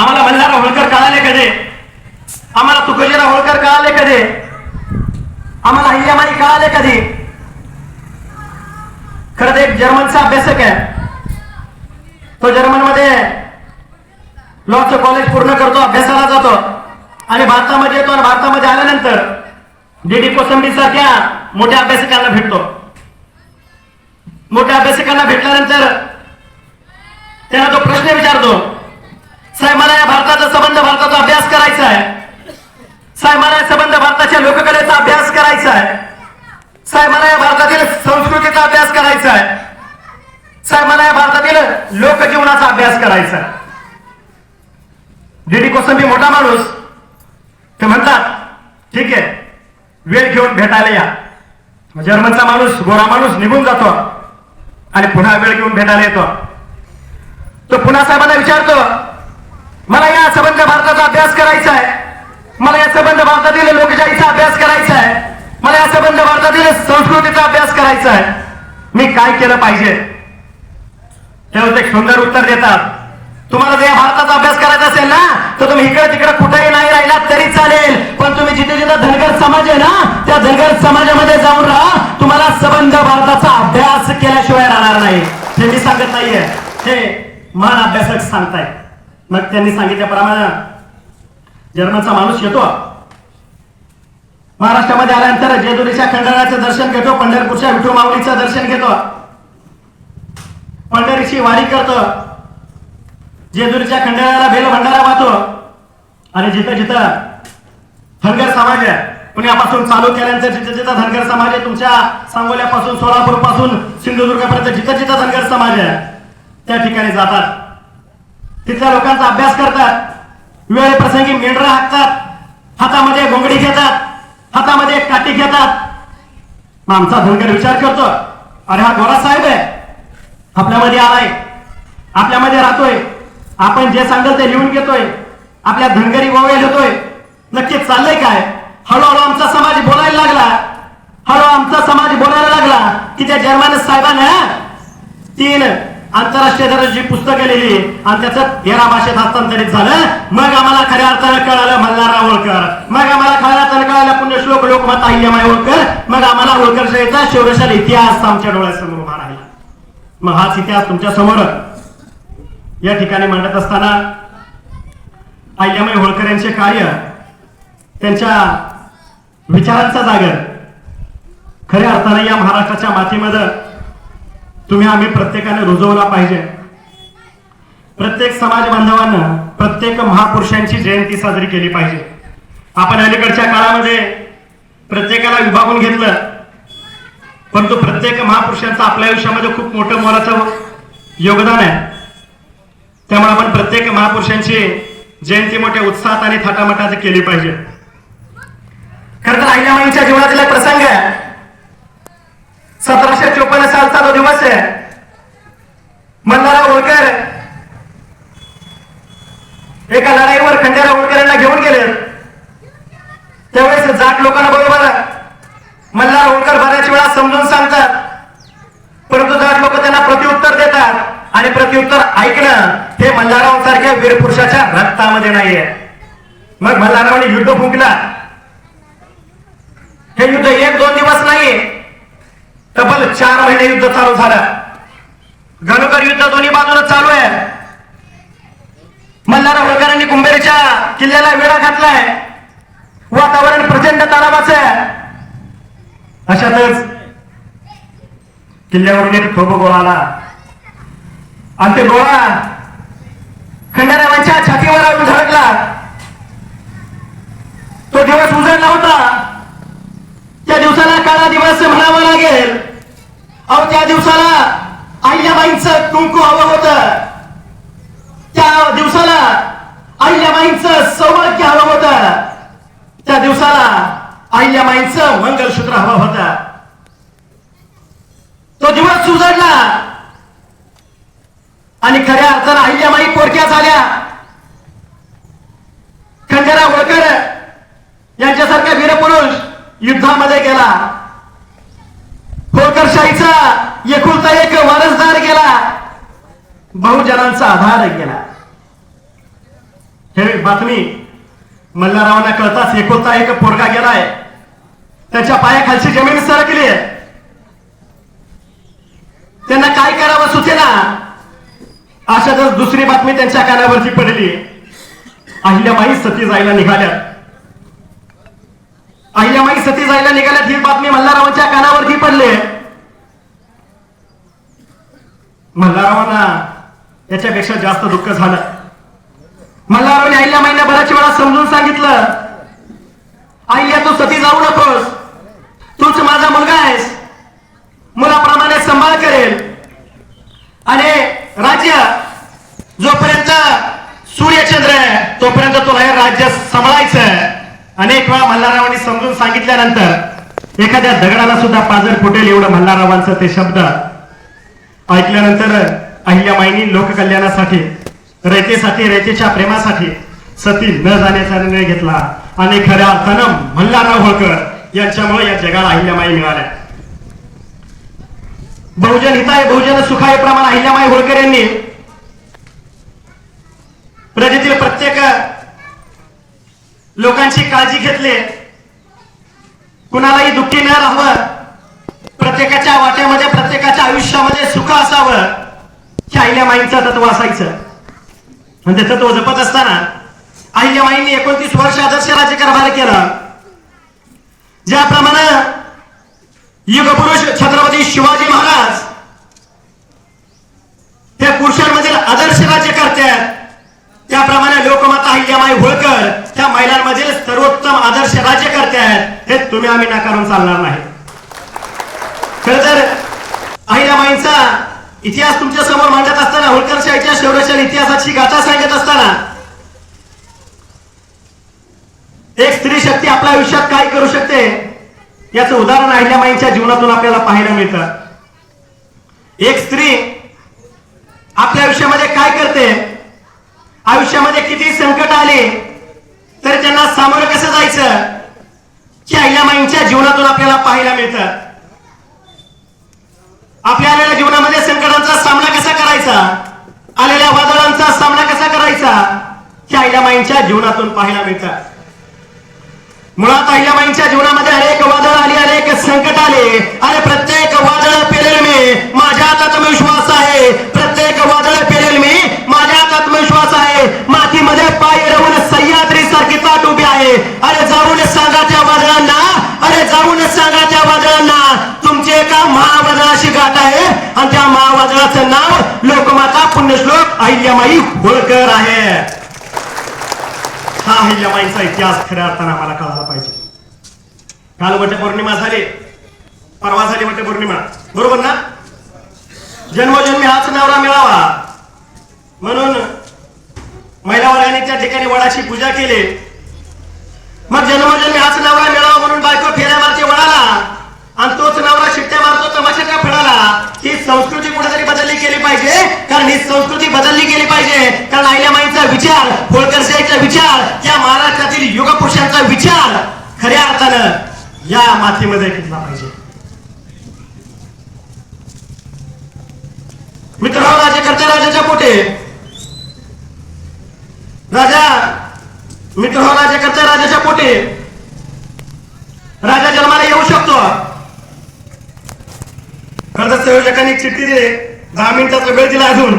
आम्हाला मल्हार होळकर कळाले कधी? आम्हाला तुकोजीराव होळकर कळाले कधी? आम्हाला अहिल्यामाई कळाले कधी? खरं तर एक जर्मनचा अभ्यासक आहे. तो जर्मनमध्ये लॉचं कॉलेज पूर्ण करतो अभ्यासाला जातो. आणि भारतामध्ये येतो आणि भारतामध्ये आल्यानंतर डी डी कोसंबी सारख्या मोठ्या अभ्यासकांना भेटतो. मोठ्या अभ्यासकांना भेटल्यानंतर त्यांना तो प्रश्न विचारतो साहेब मला या भारताचा संबंध भारताचा अभ्यास करायचा आहे साहेब मला संबंध भारताच्या लोककलेचा अभ्यास करायचा आहे साहेब मला या भारतातील संस्कृतीचा अभ्यास करायचा आहे साहेब मला या भारतातील लोकजीवनाचा अभ्यास करायचा आहे कोसंबी मोठा माणूस. ते म्हणतात ठीक आहे वेळ घेऊन भेटायला या. जर्मनचा माणूस गोरा माणूस निघून जातो आणि पुन्हा वेळ घेऊन भेटायला येतो. तो पुन्हा साहेबांना विचारतो मला या संबंध भारताचा अभ्यास करायचा आहे. मला या संबंध भारतातील लोकशाहीचा अभ्यास करायचा आहे. मला या संबंध भारतातील संस्कृतीचा अभ्यास करायचा आहे. मी काय केलं पाहिजे? तेव्हा ते सुंदर उत्तर देतात. तुम्हाला जर या भारताचा अभ्यास करायचा असेल ना तर तुम्ही इकडे तिकडे कुठेही नाही राहिला तरी चालेल. पण तुम्ही जिथे जिथे धनगर समाज आहे ना त्या धनगर समाजामध्ये जाऊन राहा. तुम्हाला संबंध भारताचा अभ्यास केल्याशिवाय राहणार नाही. हे मी सांगत नाहीये. हे महान अभ्यासक सांगतायत. मग त्यांनी सांगितल्याप्रमाणे जर्मनचा माणूस येतो. महाराष्ट्रामध्ये आल्यानंतर जेजुरीच्या खंडराचं दर्शन घेतो पंढरपूरच्या विठू माऊलीचं दर्शन घेतो. पंढरीची वारी करतो. जेजुरीच्या खंडाळ्याला बेल भंडारा वाहतो. आणि जिथं जिथं धनगर समाज आहे पुण्यापासून चालू केल्यानंतर जिथं जिथं धनगर समाज आहे तुमच्या सांगोल्यापासून सोलापूरपासून सिंधुदुर्गापर्यंत जिथं जिथं धनगर समाज आहे त्या ठिकाणी जातात. तिथल्या लोकांचा अभ्यास करतात वेळे प्रसंगी मेंढरा हाकतात हातामध्ये घोंगडी घेतात हातामध्ये काठी घेतात. मग आमचा धनगर विचार करतो अरे हा गोरा साहेब आहे आपल्यामध्ये आलाय आपल्यामध्ये राहतोय आपण जे सांगाल ते लिहून घेतोय आपल्या धनगरी गोव्या घेतोय नक्की चाललंय काय? हळूहळू आमचा समाज बोलायला लागला हळू आमचा समाज बोलायला लागला की त्या जर्मन साहेबांना तीन आंतरराष्ट्रीय दर्जाची पुस्तकं लिहिली आणि त्याचं तेरा भाषेत हस्तांतरित झालं. मग आम्हाला खऱ्या अर्थानं कळालं मल्हारराव होळकर मग आम्हाला खऱ्या अर्थानं कळालं पुण्यश्लोक लोकमत अहिल्यामाई होळकर. मग आम्हाला होळकरशाहीचा शौर्यशाल इतिहास आमच्या डोळ्यासमोर उभा राहिला. मग हाच इतिहास तुमच्यासमोर या ठिकाणी मांडत असताना अहिल्यामाई होळकर यांचे कार्य त्यांच्या विचारांचा जागर खऱ्या अर्थानं या महाराष्ट्राच्या मातीमध्ये तुम्ही आम्ही प्रत्येकाने रुजवला पाहिजे. प्रत्येक समाज बांधवानं प्रत्येक महापुरुषांची जयंती साजरी केली पाहिजे. आपण अलीकडच्या काळामध्ये प्रत्येकाला विभागून घेतलं. परंतु प्रत्येक महापुरुषांचं आपल्या आयुष्यामध्ये खूप मोठं मोलाचं योगदान आहे. त्यामुळे आपण प्रत्येक महापुरुषांची जयंती मोठ्या उत्साहात आणि थाटामाटात केली पाहिजे. खरं तर आईच्या जीवनातील प्रसंग आहे. सतराशे चोपन्न सालचा तो दिवस आहे. मल्हारराव होळकर. एका लढाईवर खंडेराव होळकर यांना घेऊन गेले. त्यावेळेस जाट लोकांना बरोबर मल्हार होळकर बऱ्याच वेळा समजून सांगतात. परंतु जाट लोक त्यांना प्रत्युत्तर देतात आणि प्रत्युत्तर ऐकणं हे मल्हारराव सारख्या वीरपुरुषाच्या रक्तामध्ये नाहीये. मग मल्हाररावांनी युद्ध फुंकला. हे युद्ध एक दोन दिवस नाही तब्बल चार महिने युद्ध चालू झालं. गणकर युद्ध दोन्ही बाजूला चालू आहे. मल्हार होळकरांनी कुंभेरीच्या किल्ल्याला वेळा घातलाय. वातावरण प्रचंड तणावाचं आहे. अशातच किल्ल्यावरून एक थोब गोळा आला. आणि ते गोळा खंडारावांच्या छातीवर धडकला तो दिवस उजळला होता. काळा दिवस म्हणावा लागेल. अहो त्या दिवसाला अहिल्याबाईंचं कुंकू हवं होतं. त्या दिवसाला अहिल्याबाईंचं सौभाग्य हवं होतं. त्या दिवसाला अहिल्याबाईंचं मंगलसूत्र हवं होतं. तो दिवस सुजडला. आणि खऱ्या अर्थानं अहिल्याबाई पोरक्या झाल्या. खंडेराव होळकर यांच्यासारखा वीरपुरुष युद्धामध्ये गेला. होळकरशाहीचा एकुलता एक वारसदार गेला. बहुजनांचा आधार गेला. हे बातमी मल्हाररावांना कळताच एकुलता एक पोरगा गेलाय. त्याच्या पायाखालची जमीन सरकली आहे. त्यांना काय करावं सुचेना? अशातच दुसरी बातमी त्यांच्या कानावरती पडली. अहिल्याबाई सती जायला निघाल्या अहिल्याबाई सती जायला निघाल्यात ही बातमी मल्हाररावांच्या कानावरती पडली. मल्हाररावांना याच्यापेक्षा जास्त दुःख झालं. मल्हाररावांनी आईला महिन्याभराच्या वेळा समजून सांगितलं आईला तू सती जाऊ नकोस. तूच माझा मुलगा आहेस. मुलाप्रमाणे सांभाळ करेल. आणि राज्य जोपर्यंत सूर्यचंद्र आहे तोपर्यंत तुला हे राज्य सांभाळायचं अनेक वेळा मल्हाररावांनी समजून सांगितल्यानंतर एखाद्या दगडाला सुद्धा पाजर फुटेल एवढं मल्हाररावांचं ते शब्द. ऐकल्यानंतर अहिल्याबाईंनी लोककल्याणासाठी रयतेसाठी रयतेच्या प्रेमासाठी सती न जाण्याचा निर्णय घेतला. आणि खऱ्या अर्थानं मल्हारराव होळकर यांच्यामुळे या जगाला अहिल्यामाई मिळाल्या. बहुजन हिताय बहुजन सुखाय प्रमाण अहिल्यामाई होळकर यांनी प्रजेतील प्रत्येक लोकांची काळजी घेतली. कुणालाही दुःखी न राहावं प्रत्येकाच्या वाट्यामध्ये प्रत्येकाच्या आयुष्यामध्ये सुख असावं. हे माईंचं तत्व असायचं. आणि ते तत्व जपत असताना अहिल्यामाईंनी एकोणतीस वर्ष आदर्श राज्यकारभार केला. ज्याप्रमाणे युगपुरुष छत्रपती शिवाजी महाराज त्या पुरुषांमधील आदर्श राज्य करतात त्याप्रमाणे लोकमाता अहिल्यामाई होळकर त्या महिलांमधील सर्वोत्तम आदर्श राज्य करतात हे तुम्ही आम्ही नाकारून चालणार नाही खर तर अहिल्याबाईंचा इतिहास तुमच्यासमोर मांडत असताना होळकरशाहीच्या शौर्यशाल इतिहासाची गाथा सांगत असताना एक स्त्री शक्ती आपल्या आयुष्यात काय करू शकते? याचं उदाहरण अहिल्याबाईंच्या जीवनातून आपल्याला पाहायला मिळतं. एक स्त्री आपल्या आयुष्यामध्ये काय करते? आयुष्यामध्ये किती संकट आले तरी त्यांना सामोरं कसं जायचं? की अहिल्याबाईंच्या जीवनातून आपल्याला पाहायला मिळतं. आपल्या आलेल्या जीवनामध्ये संकटांचा सामना कसा करायचा? आलेल्या वादळांचा सामना कसा करायचा? हे अहिल्याबाईंच्या जीवनातून पाहायला मिळतात मुळात अहिल्याबाईंच्या जीवनामध्ये अनेक वादळ आली अनेक संकट आले. आणि प्रत्येक वादळ पेरेल मी माझ्यात आत्मविश्वास आहे. प्रत्येक वादळ पेरेल मी माझ्यात आत्मविश्वास आहे. मातीमध्ये पाय रवून सह्याद्री सारखी ताट उभी आहे. अरे जाऊन सांगा त्या वादळांना अरे जाऊन सांगा त्या वादळांना. तुमची एका महावादळाशी गाठ आहे. आणि त्या महावादळाचं नाव लोकमाता पुण्यश्लोक अहिल्यामाई होळकर आहे. हा अहिल्यामाईचा इतिहास खऱ्या अर्थानं आम्हाला कळायला पाहिजे. काल वटपौर्णिमा झाली. परवा झाली वटपौर्णिमा. बरोबर ना? जन्मजन्मी हाच नवरा मिळावा. म्हणून महिला वर्गाने त्या ठिकाणी वडाची पूजा केली. मग जन्मजन्मी हाच नवरा मिळावा म्हणून बायको फेऱ्या मारते वडाला आणि तोच नवरा शिट्ट्या मारतो तमाशाच्या फळाला ही संस्कृती कुठेतरी बदलली केली पाहिजे. कारण ही संस्कृती बदलली गेली पाहिजे. कारण आईल्यामाईचा विचार होळकर विचार या महाराष्ट्रातील युग पुरुषांचा विचार खऱ्या अर्थानं या मातीमध्ये घेतला पाहिजे. मित्र हो, राजे करते राजाच्या पोटे. राजा मित्र हो, राजे करते राजाच्या पोटे. राजा जन्माला येऊ शकतो. खरं संयोजकांनी चिठ्ठी दिली. दहा मिनिटाचा वेळ दिला अजून.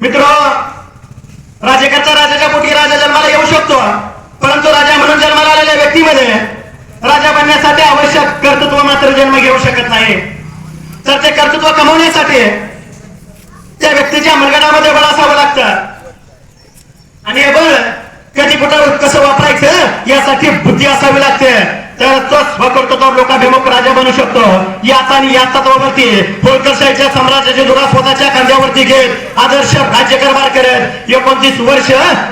मित्र राजकर्ता राजाच्या पोटी राजा जन्माला येऊ शकतो. परंतु राजा म्हणून जन्माला आलेल्या व्यक्तीमध्ये राजा बनण्यासाठी आवश्यक कर्तृत्व मात्र जन्म घेऊ शकत नाही. तर ते कर्तृत्व कमवण्यासाठी त्या व्यक्तीच्या मनगटामध्ये बळ असावं लागतं. आणि हे बळ कधी कुठं कसं वापरायचं यासाठी बुद्धी असावी लागते. तर तो स्वकर्तृत्व लोकाभिमुख राजा बनू शकतो. याचा आणि या तत्वावरती होळकरशाहीच्या साम्राज्याचे धुरा स्वतःच्या खांद्यावरती घेत आदर्श राज्यकारभार करत एकोणतीस वर्ष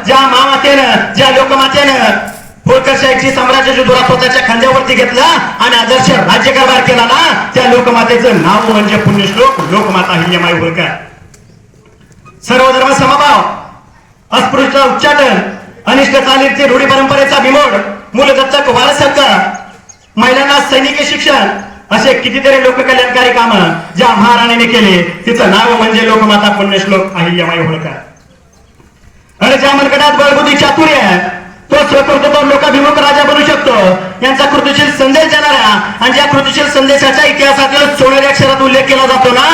ज्या मामातेनं ज्या लोकमातेनं होळकरशाहीची साम्राज्याची धुरा स्वतःच्या खांद्यावरती घेतला आणि आदर्श राज्यकारभार केला ना त्या लोकमातेचं नाव म्हणजे पुण्यश्लोक लोकमाता हिल्यमाई होळकर. सर्व धर्म समभाव अस्पृश्य उच्चाटन अनिष्ट चालीचे रूढी परंपरेचा विमोड मूलदत्तक वारसहक्क महिलांना सैनिकी शिक्षण. असे कितीतरी लोककल्याणकारी काम ज्या महाराणीने केले. तिचं नाव म्हणजे लोकमाता पुण्यश्लोक अहिल्यामाई होळकर. अरे ज्या मनगटात बळबुद्धी चातुर्य तो स्वकर्तृत्व लोकाभिमुख राजा बनू शकतो. यांचा कृतीशील संदेश देणारा आणि ज्या कृतीशील संदेशाच्या इतिहासातील सोनेरी अक्षरात उल्लेख केला जातो ना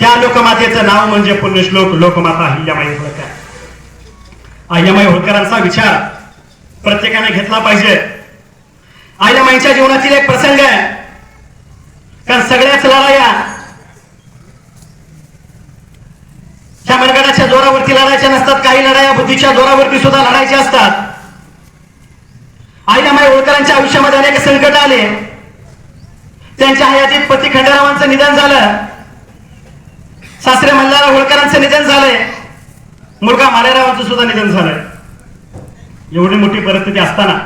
त्या लोकमातेचं नाव म्हणजे पुण्यश्लोक लोकमाता अहिल्यामाई होळकर. अहिल्यामाई होळकरांचा विचार. प्रत्येकाने घेतला पाहिजे. अहिल्यामाईंच्या जीवनातील एक प्रसंग आहे. कारण सगळ्याच लढाया ह्या मनगडाच्या जोरावरती लढायच्या नसतात. काही लढाया बुद्धीच्या जोरावरती सुद्धा लढायच्या असतात. आईला माई होळकरांच्या आयुष्यामध्ये अनेक संकट आले. त्यांच्या हयातीत पती खंडेरावांचं निधन झालं. सासरे मल्हार होळकरांचं निधन झालंय. मुलगा मालेरावांचं सुद्धा निधन झालंय. एवढी मोठी परिस्थिती असताना.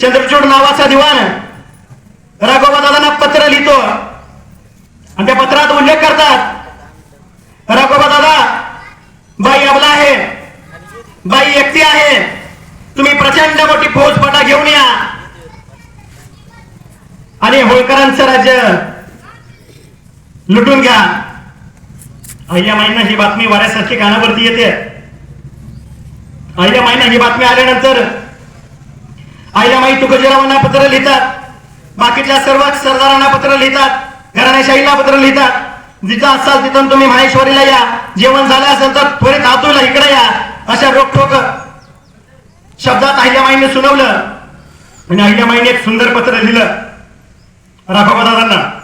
चंद्रचूड नावाचा दिवाण राघोबा दादांना पत्र लिहितो. आणि त्या पत्रात उल्लेख करतात राघोबा दादा बाई अबला आहे बाई एकटी आहे तुम्ही प्रचंड मोठी फौजफाटा घेऊन या. आणि होळकरांचं राज्य लुटून घ्या. अय्यामाईंना ही बातमी वाऱ्यासारखी कानावरती येते. अय्यामाईंना ही बातमी आल्यानंतर. अय्यामाई तुकोजीरावांना पत्र लिहितात. बाकीच्या सर्व सरदारांना पत्र लिहितात. घराण्याशाहीला पत्र लिहितात. जिथं असाल तिथून तुम्ही माहेश्वरीला या. जेवण झालं असेल तर त्वरित आतूला इकडे या. अशा रोखोक शब्दात अहिल्यामाईने सुनावलं. आणि अहिल्यामाईने एक सुंदर पत्र लिहिलं. राघोबा दादांना.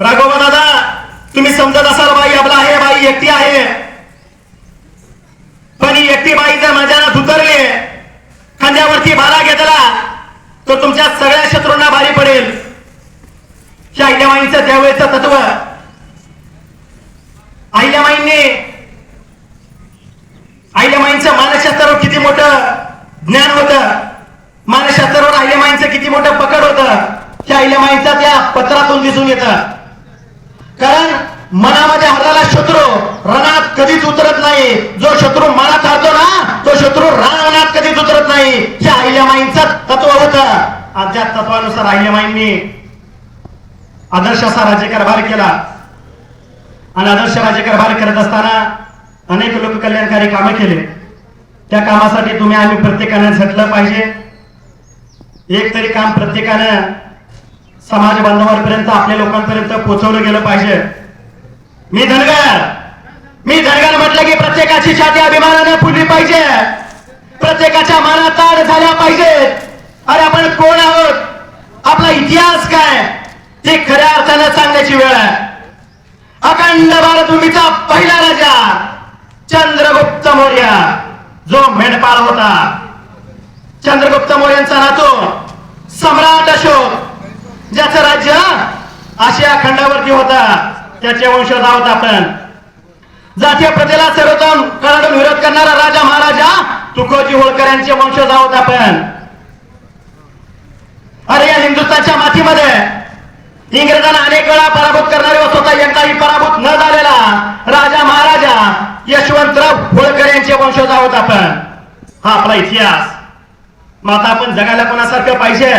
राघोबा दादा तुम्ही समजत असाल बाई आपला आहे बाई एकटी आहे. पण ही एकटी बाई जर माझ्याला उतरली खांद्यावरती भाला घेतला तो तुमच्या सगळ्या शत्रूंना भारी पडेल. हे अहिल्यामाईंचं त्यावेळेचं तत्व. अहिल्यामाईंनी अहिल्यामाईंचं मानसशास्त्रावर किती मोठं ज्ञान होतं मानसशास्त्रावर अहिल्यामाईंचं किती मोठं पकड होतं हे अहिल्यामाईंचा त्या पत्रातून दिसून येतं. कारण मनामध्ये हाताला शत्रू रणात कधीच उतरत नाही. जो शत्रू मनात हरतो ना तो शत्रू रणात कधीच उतरत नाही. हे अहिल्यामाईंचं तत्व होत. आजच्या तत्वानुसार अहिल्यामाईंनी आदर्श असा राज्यकारभार केला. आणि आदर्श राज्यकारभार करत असताना अनेक लोककल्याणकारी कामे कामं केले. त्या कामासाठी तुम्ही आम्ही प्रत्येकानं झटलं पाहिजे. एक तरी काम प्रत्येकानं समाज बांधवांपर्यंत आपल्या लोकांपर्यंत पोहोचवलं गेलं पाहिजे. मी धनगर मी धनगर म्हटलं की प्रत्येकाची छाती अभिमानाने फुलली पाहिजे. प्रत्येकाच्या मनात ताड झाल्या पाहिजेत अरे आपण कोण आहोत? आपला इतिहास काय? ते खऱ्या अर्थानं सांगण्याची वेळ आहे. अखंड भारतभूमीचा पहिला राजा चंद्रगुप्त मौर्य जो मेंढपाळ होता. चंद्रगुप्त मौर्यांचा नातो सम्राट अशोक ज्याचं राज्य आशिया खंडावरती होता. त्याचे वंशज आहोत आपण. जातीय प्रजेला सर्वतम कडाडून विरोध करणारा राजा महाराजा तुकोजी होळकर यांचे वंशज आहोत आपण. अरे या हिंदुस्थानच्या मातीमध्ये इंग्रजांना अनेक वेळा पराभूत करणारे व स्वतः एकदाही पराभूत न झालेला राजा महाराजा यशवंतराव होळकर यांचे वंशज आहोत आपण. हा आपला इतिहास. मग आता आपण जगायला कोणासारखं पाहिजे?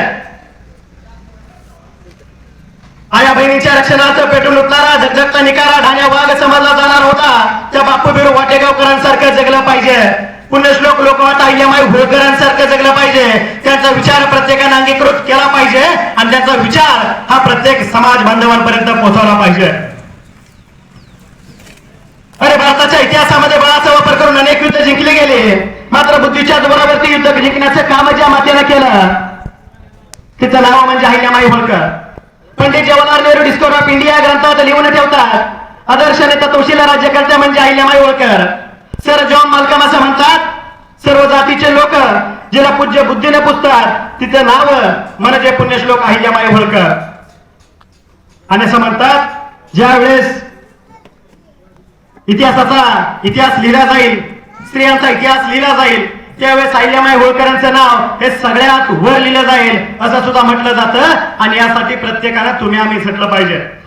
आया बहिणीच्या रक्षणार्थ पेटून उठणारा झगझगता निकारा ढाण्या वाघ समजला जाणार होता. त्या बापू बिरू वाटेगावकरांसारखं जगलं पाहिजे. पुण्यश्लोक लोकमाता अय्यमाई होळकरांसारखं जगलं पाहिजे. त्यांचा विचार प्रत्येकाने अंगीकृत केला पाहिजे आणि त्यांचा विचार हा प्रत्येक समाज बांधवांपर्यंत पोहोचवला पाहिजे. अरे भारताच्या इतिहासामध्ये बळाचा वापर करून अनेक युद्ध जिंकले गेले. मात्र बुद्धीच्या जोरावरती युद्ध जिंकण्याचं काम ज्या मातेनं केलं तिचं नाव म्हणजे Ahilyamai Holkar Pandit Jawaharlal Nehru discover of India ग्रंथात लिहून ठेवतात. आदर्श नेता तोशीला राज्यकर्ते म्हणजे Ahilyamai Holkar sir John Malcolm असं म्हणतात. सर्व जातीचे लोक जिला पूज्य बुद्धीने पुजतात तिचं नाव म्हणजे पुण्यश्लोक अहिल्यामाई होळकर आणि असं म्हणतात ज्या वेळेस इतिहासाचा इतिहास लिहिला जाईल स्त्रियांचा इतिहास लिहिला जाईल त्यावेळेस अहिल्यामाई होळकरांचं नाव हे सगळ्यात वर लिहिलं जाईल. असं सुद्धा म्हटलं जातं. आणि यासाठी प्रत्येकाला तुम्ही आम्ही सटलं पाहिजे.